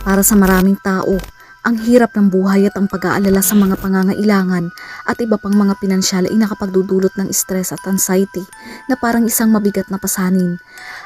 Para sa maraming tao, ang hirap ng buhay at ang pag-aalala sa mga pangangailangan at iba pang mga pinansyal ay nakapagdudulot ng stress at anxiety na parang isang mabigat na pasanin.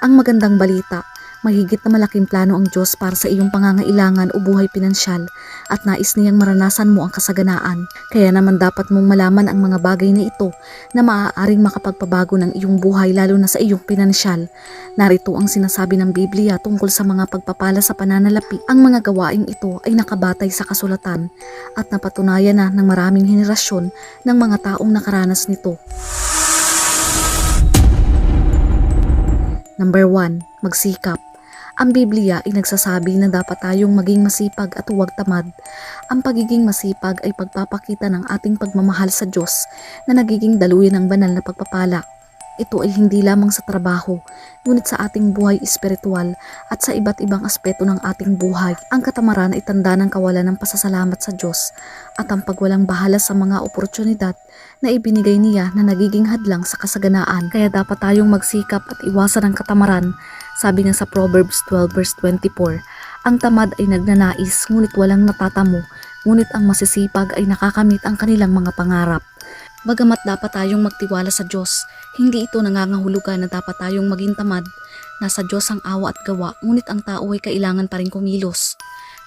Ang magandang balita, mahigit na malaking plano ang Diyos para sa iyong pangangailangan o buhay pinansyal at nais niyang maranasan mo ang kasaganaan. Kaya naman dapat mong malaman ang mga bagay na ito na maaaring makapagpabago ng iyong buhay lalo na sa iyong pinansyal. Narito ang sinasabi ng Biblia tungkol sa mga pagpapala sa pananalapi. Ang mga gawaing ito ay nakabatay sa kasulatan at napatunayan na ng maraming henerasyon ng mga taong nakaranas nito. Number 1. Magsikap. Ang Biblia ay nagsasabi na dapat tayong maging masipag at huwag tamad. Ang pagiging masipag ay pagpapakita ng ating pagmamahal sa Diyos na nagiging daluyan ng banal na pagpapala. Ito ay hindi lamang sa trabaho, ngunit sa ating buhay espiritual at sa iba't ibang aspeto ng ating buhay. Ang katamaran ay tanda ng kawalan ng pasasalamat sa Diyos at ang pagwalang bahala sa mga oportunidad na ibinigay niya na nagiging hadlang sa kasaganaan. Kaya dapat tayong magsikap at iwasan ang katamaran. Sabi nga sa Proverbs 12 verse 24, ang tamad ay nagnanais ngunit walang natatamo, ngunit ang masisipag ay nakakamit ang kanilang mga pangarap. Bagamat dapat tayong magtiwala sa Diyos, hindi ito nangangahulugan na dapat tayong maging tamad. Nasa Diyos ang awa at gawa, ngunit ang tao ay kailangan pa rin kumilos.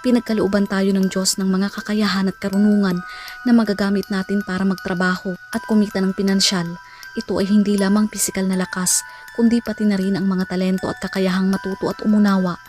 Pinagkalooban tayo ng Diyos ng mga kakayahan at karunungan na magagamit natin para magtrabaho at kumita ng pinansyal. Ito ay hindi lamang pisikal na lakas, kundi pati na rin ang mga talento at kakayahang matuto at umunawa.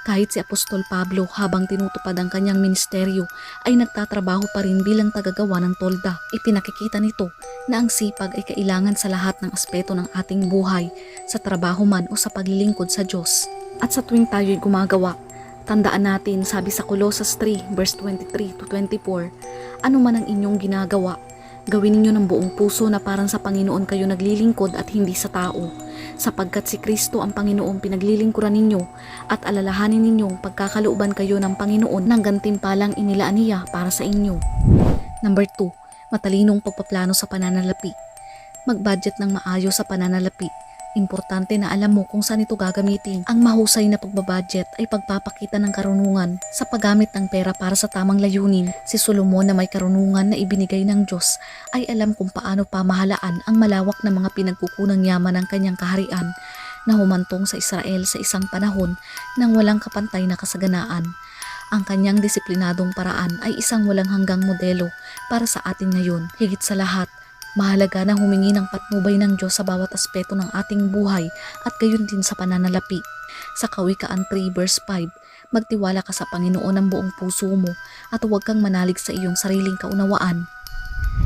Kahit si Apostol Pablo habang tinutupad ang kanyang ministeryo ay nagtatrabaho pa rin bilang tagagawa ng tolda. Ipinakikita nito na ang sipag ay kailangan sa lahat ng aspeto ng ating buhay, sa trabaho man o sa paglilingkod sa Diyos. At sa tuwing tayo'y gumagawa, tandaan natin sabi sa Colossus 3 verse 23 to 24, ano man ang inyong ginagawa, gawin ninyo ng buong puso na parang sa Panginoon kayo naglilingkod at hindi sa tao sapagkat si Kristo ang Panginoong pinaglilingkuran ninyo at alalahanin ninyong pagkakalooban kayo ng Panginoon ng gantimpalang inilaan niya para sa inyo. Number 2. Matalinong pagpaplano sa pananalapi. Mag-budget ng maayos sa pananalapi. Importante na alam mo kung saan ito gagamitin. Ang mahusay na pagbabudget ay pagpapakita ng karunungan sa paggamit ng pera para sa tamang layunin. Si Solomon na may karunungan na ibinigay ng Diyos ay alam kung paano pamahalaan ang malawak na mga pinagkukunang yaman ng kanyang kaharian na humantong sa Israel sa isang panahon ng walang kapantay na kasaganaan. Ang kanyang disiplinadong paraan ay isang walang hanggang modelo para sa atin ngayon. Higit sa lahat, mahalaga na humingi ng patnubay ng Diyos sa bawat aspeto ng ating buhay at gayon din sa pananalapi. Sa Kawikaan 3 verse 5, magtiwala ka sa Panginoon ng buong puso mo at huwag kang manalig sa iyong sariling kaunawaan.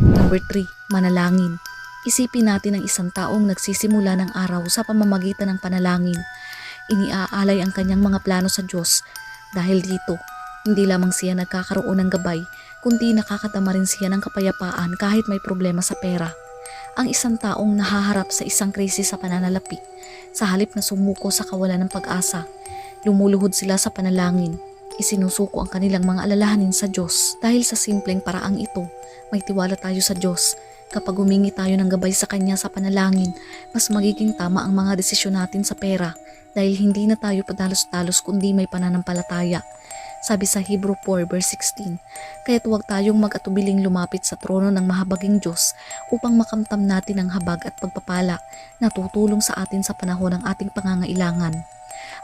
Number 3, manalangin. Isipin natin ang isang taong nagsisimula ng araw sa pamamagitan ng panalangin. Iniaalay ang kanyang mga plano sa Diyos. Dahil dito, hindi lamang siya nagkakaroon ng gabay, kundi nakakatama rin siya ng kapayapaan kahit may problema sa pera. Ang isang taong nahaharap sa isang krisis sa pananalapi, sa halip na sumuko sa kawalan ng pag-asa, lumuluhod sila sa panalangin. Isinusuko ang kanilang mga alalahanin sa Diyos. Dahil sa simpleng paraang ito, may tiwala tayo sa Diyos. Kapag humingi tayo ng gabay sa Kanya sa panalangin, mas magiging tama ang mga desisyon natin sa pera dahil hindi na tayo padalos-dalos kundi may pananampalataya. Sabi sa Hebrew 4 verse 16, Kaya't huwag tayong mag-atubiling lumapit sa trono ng mahabaging Diyos upang makamtam natin ang habag at pagpapala na tutulong sa atin sa panahon ng ating pangangailangan.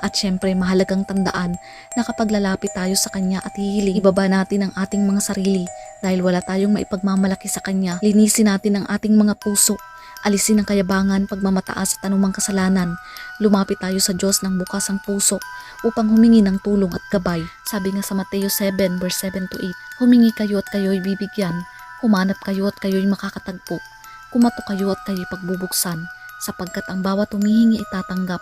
At syempre mahalagang tandaan na kapag lalapit tayo sa Kanya at hihiling, ibaba natin ang ating mga sarili dahil wala tayong maipagmamalaki sa Kanya. Linisin natin ang ating mga puso alisin ang kayabangan, pagmamataas at anumang kasalanan. Lumapit tayo sa Diyos ng bukas ang puso upang humingi ng tulong at gabay. Sabi nga sa Mateo 7 verse 7 to 8, Humingi kayo at kayo'y bibigyan, humanap kayo at kayo'y makakatagpo, kumato kayo at kayo'y pagbubuksan, sapagkat ang bawat humihingi ay tatanggap,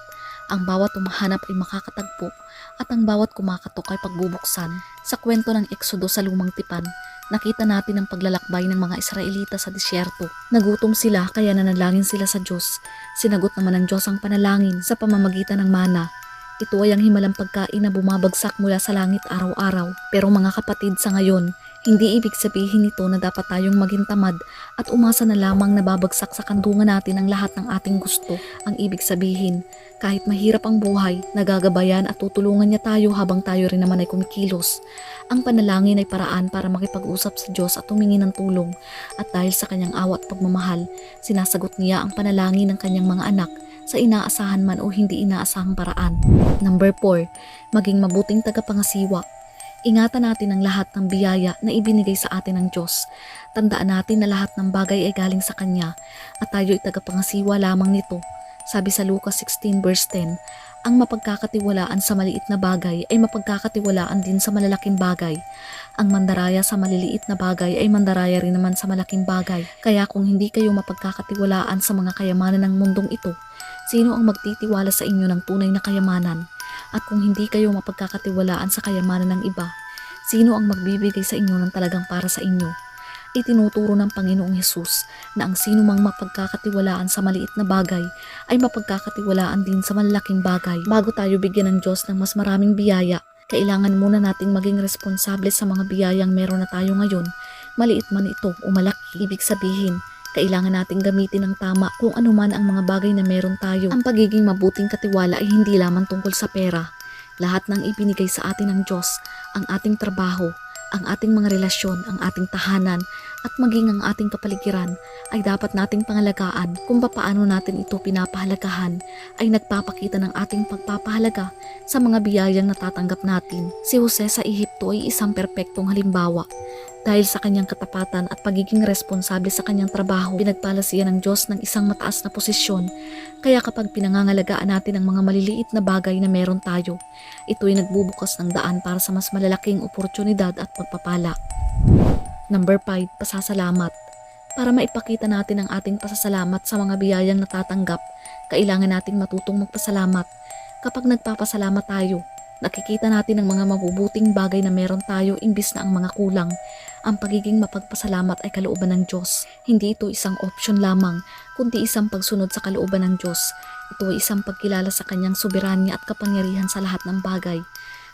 ang bawat umahanap ay makakatagpo, at ang bawat kumakatok ay pagbubuksan. Sa kwento ng Eksodo sa Lumang Tipan, nakita natin ang paglalakbay ng mga Israelita sa disyerto. Nagutom sila kaya nanalangin sila sa Diyos. Sinagot naman ng Diyos ang panalangin sa pamamagitan ng mana. Ito ay ang himalang pagkain na bumabagsak mula sa langit araw-araw. Pero mga kapatid sa ngayon, hindi ibig sabihin nito na dapat tayong maging tamad at umasa na lamang na babagsak sa kandungan natin ang lahat ng ating gusto. Ang ibig sabihin, Kahit mahirap ang buhay, nagagabayan at tutulungan niya tayo habang tayo rin naman ay kumikilos. Ang panalangin ay paraan para makipag-usap sa Diyos at humingi ng tulong. At dahil sa kanyang awa at pagmamahal, sinasagot niya ang panalangin ng kanyang mga anak sa inaasahan man o hindi inaasahang paraan. Number 4. Maging mabuting tagapangasiwa. Ingatan natin ang lahat ng biyaya na ibinigay sa atin ng Diyos. Tandaan natin na lahat ng bagay ay galing sa Kanya at tayo ay tagapangasiwa lamang nito. Sabi sa Lucas 16 verse 10, ang mapagkakatiwalaan sa maliit na bagay ay mapagkakatiwalaan din sa malalaking bagay. Ang mandaraya sa maliliit na bagay ay mandaraya rin naman sa malaking bagay. Kaya kung hindi kayo mapagkakatiwalaan sa mga kayamanan ng mundong ito, sino ang magtitiwala sa inyo ng tunay na kayamanan? At kung hindi kayo mapagkakatiwalaan sa kayamanan ng iba, sino ang magbibigay sa inyo ng talagang para sa inyo? Itinuturo ng Panginoong Hesus na ang sino mang mapagkakatiwalaan sa maliit na bagay ay mapagkakatiwalaan din sa malalaking bagay. Bago tayo bigyan ng Diyos ng mas maraming biyaya, kailangan muna nating maging responsable sa mga biyayang meron na tayo ngayon. Maliit man ito o malaki, ibig sabihin, kailangan nating gamitin ng tama kung ano man ang mga bagay na meron tayo. Ang pagiging mabuting katiwala ay hindi lamang tungkol sa pera. Lahat ng ibinigay sa atin ng Diyos, ang ating trabaho, ang ating mga relasyon, ang ating tahanan, at maging ang ating kapaligiran ay dapat nating pangalagaan kung papaano natin ito pinapahalagahan ay nagpapakita ng ating pagpapahalaga sa mga biyayang natatanggap natin. Si Jose sa Ehipto ay isang perpektong halimbawa. Dahil sa kanyang katapatan at pagiging responsable sa kanyang trabaho, pinagpala siya ng Diyos ng isang mataas na posisyon. Kaya kapag pinangangalagaan natin ang mga maliliit na bagay na meron tayo, ito ay nagbubukas ng daan para sa mas malalaking oportunidad at pagpapala. Number 5, pasasalamat. Para maipakita natin ang ating pasasalamat sa mga biyayang natatanggap, kailangan nating matutong magpasalamat. Kapag nagpapasalamat tayo, nakikita natin ang mga mabubuting bagay na meron tayo imbis na ang mga kulang. Ang pagiging mapagpasalamat ay kalooban ng Diyos. Hindi ito isang option lamang, kundi isang pagsunod sa kalooban ng Diyos. Ito ay isang pagkilala sa kanyang soberanya at kapangyarihan sa lahat ng bagay.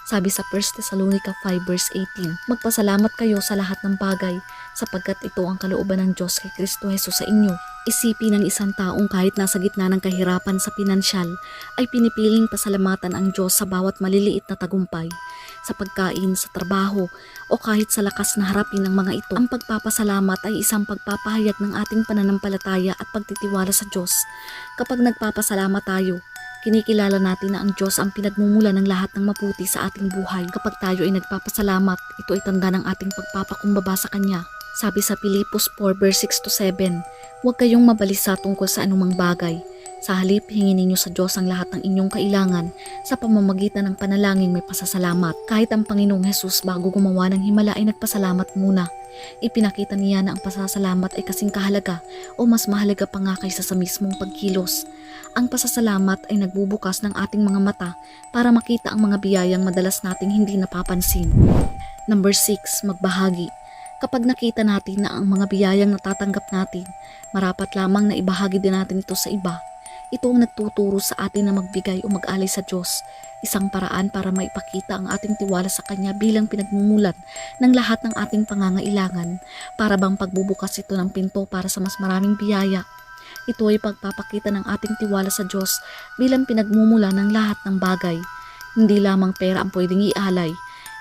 Sabi sa 1 Thessalonica 5 verse 18, Magpasalamat kayo sa lahat ng bagay, sapagkat ito ang kalooban ng Diyos kay Kristo Jesus sa inyo. Isipin ng isang taong kahit nasa gitna ng kahirapan sa pinansyal, ay pinipiling pasalamatan ang Diyos sa bawat maliliit na tagumpay. Sa pagkain, sa trabaho, o kahit sa lakas na harapin ng mga ito. Ang pagpapasalamat ay isang pagpapahayag ng ating pananampalataya at pagtitiwala sa Diyos. Kapag nagpapasalamat tayo, Kinikilala natin na ang Diyos ang pinagmumula ng lahat ng maputi sa ating buhay. Kapag tayo ay nagpapasalamat, ito ay tanda ng ating pagpapakumbaba sa Kanya. Sabi sa Pilipos 4 verse 6 to 7, Huwag kayong mabalisa tungkol sa anumang bagay. Sa halip, hingin ninyo sa Diyos ang lahat ng inyong kailangan sa pamamagitan ng panalangin may pasasalamat. Kahit ang Panginoong Hesus bago gumawa ng himala ay nagpasalamat muna. Ipinakita niya na ang pasasalamat ay kasing kahalaga o mas mahalaga pa nga kaysa sa mismong pagkilos. Ang pasasalamat ay nagbubukas ng ating mga mata para makita ang mga biyayang madalas nating hindi napapansin. Number 6, magbahagi. Kapag nakita natin na ang mga biyayang natatanggap natin, marapat lamang na ibahagi din natin ito sa iba. Ito ang nagtuturo sa atin na magbigay o mag-alay sa Diyos, isang paraan para maipakita ang ating tiwala sa Kanya bilang pinagmumulan ng lahat ng ating pangangailangan, para bang pagbubukas ito ng pinto para sa mas maraming biyaya ito ay pagpapakita ng ating tiwala sa Diyos bilang pinagmumula ng lahat ng bagay. Hindi lamang pera ang pwedeng ialay,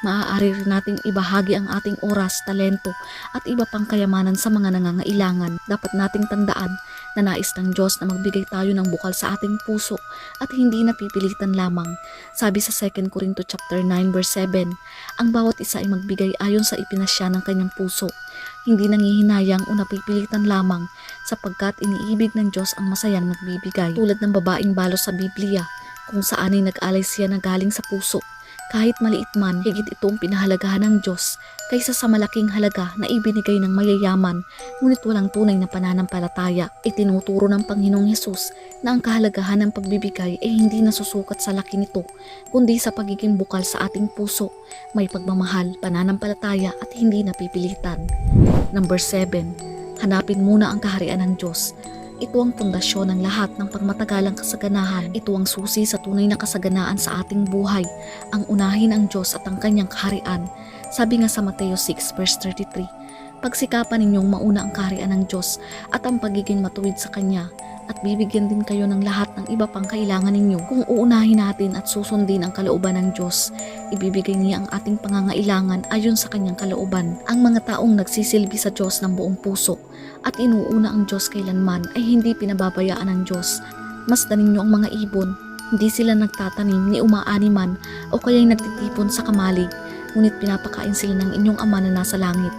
maaari rin nating ibahagi ang ating oras, talento at iba pang kayamanan sa mga nangangailangan. Dapat nating tandaan na nais ng Diyos na magbigay tayo ng bukal sa ating puso at hindi napipilitan lamang. Sabi sa 2 Corinto chapter 9 verse 7, ang bawat isa ay magbigay ayon sa ipinasya ng kanyang puso hindi nangihinayang o napipilitan lamang sapagkat iniibig ng Diyos ang masayang nagbibigay. Tulad ng babaeng balos sa Biblia kung saan ay nag-alay siya na galing sa puso. Kahit maliit man, higit itong pinahalagahan ng Diyos kaysa sa malaking halaga na ibinigay ng mayayaman ngunit walang tunay na pananampalataya. Itinuturo ng Panginoong Hesus na ang kahalagahan ng pagbibigay ay hindi nasusukat sa laki nito kundi sa pagiging bukal sa ating puso, may pagmamahal, pananampalataya at hindi napipilitan. Number 7. Hanapin muna ang kaharian ng Diyos ito ang pundasyon ng lahat ng pagmatagalang kasaganahan. Ito ang susi sa tunay na kasaganaan sa ating buhay. Ang unahin ang Diyos at ang kanyang kaharian. Sabi nga sa Mateo 6 verse 33, Pagsikapan ninyong mauna ang kaharian ng Diyos at ang pagiging matuwid sa Kanya at bibigyan din kayo ng lahat ng iba pang kailangan ninyo. Kung uunahin natin at susundin ang kalooban ng Diyos, ibibigay niya ang ating pangangailangan ayon sa kanyang kalooban. Ang mga taong nagsisilbi sa Diyos ng buong puso at inuuna ang Diyos kailanman ay hindi pinababayaan ng Diyos. Masdan ninyo ang mga ibon, hindi sila nagtatanim ni umaani man o kaya'y nagtitipon sa kamalig, ngunit pinapakain sila ng inyong ama na nasa langit.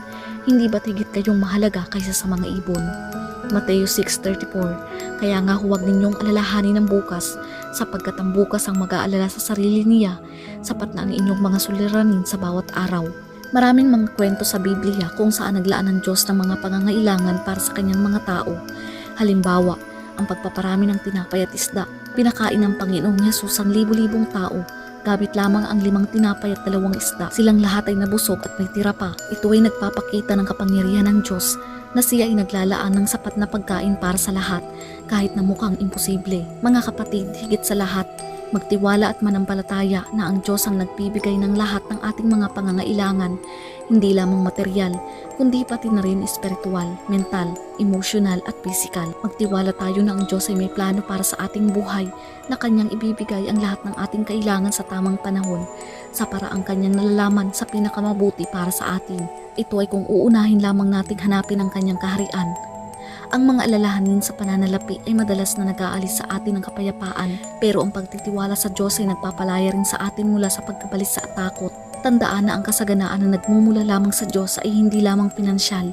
Hindi ba't higit kayong mahalaga kaysa sa mga ibon? Mateo 6.34 Kaya nga huwag ninyong alalahanin ng bukas, sapagkat ang bukas ang mag-aalala sa sarili niya, sapat na ang inyong mga suliranin sa bawat araw. Maraming mga kwento sa Biblia kung saan naglaan ng Diyos ng mga pangangailangan para sa kanyang mga tao. Halimbawa, ang pagpaparami ng tinapay at isda. Pinakain ng Panginoong Yesus ang libu-libong tao. Gamit lamang ang limang tinapay at dalawang isda. Silang lahat ay nabusog at may tira pa. Ito ay nagpapakita ng kapangyarihan ng Diyos na siya ay naglalaan ng sapat na pagkain para sa lahat kahit na mukhang imposible. Mga kapatid, higit sa lahat, magtiwala at manampalataya na ang Diyos ang nagbibigay ng lahat ng ating mga pangangailangan, hindi lamang material, kundi pati na rin espiritual, mental, emotional at physical. Magtiwala tayo na ang Diyos ay may plano para sa ating buhay na kanyang ibibigay ang lahat ng ating kailangan sa tamang panahon sa paraang kanyang nalalaman sa pinakamabuti para sa atin. Ito ay kung uunahin lamang nating hanapin ang kanyang kaharian ang mga alalahanin sa pananalapi ay madalas na nag-aalis sa atin ng kapayapaan pero ang pagtitiwala sa Diyos ay nagpapalaya rin sa atin mula sa pagkabalis sa takot. Tandaan na ang kasaganaan na nagmumula lamang sa Diyos ay hindi lamang pinansyal.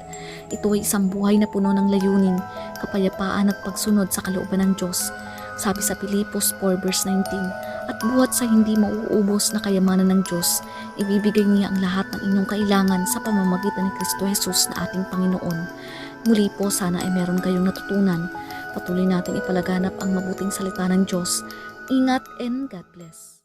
Ito ay isang buhay na puno ng layunin, kapayapaan at pagsunod sa kalooban ng Diyos. Sabi sa Pilipos 4 verse 19, At buhat sa hindi mauubos na kayamanan ng Diyos, ibibigay niya ang lahat ng inyong kailangan sa pamamagitan ni Kristo Jesus na ating Panginoon. Muli po sana ay meron kayong natutunan. Patuloy natin ipalaganap ang mabuting salita ng Diyos. Ingat and God bless.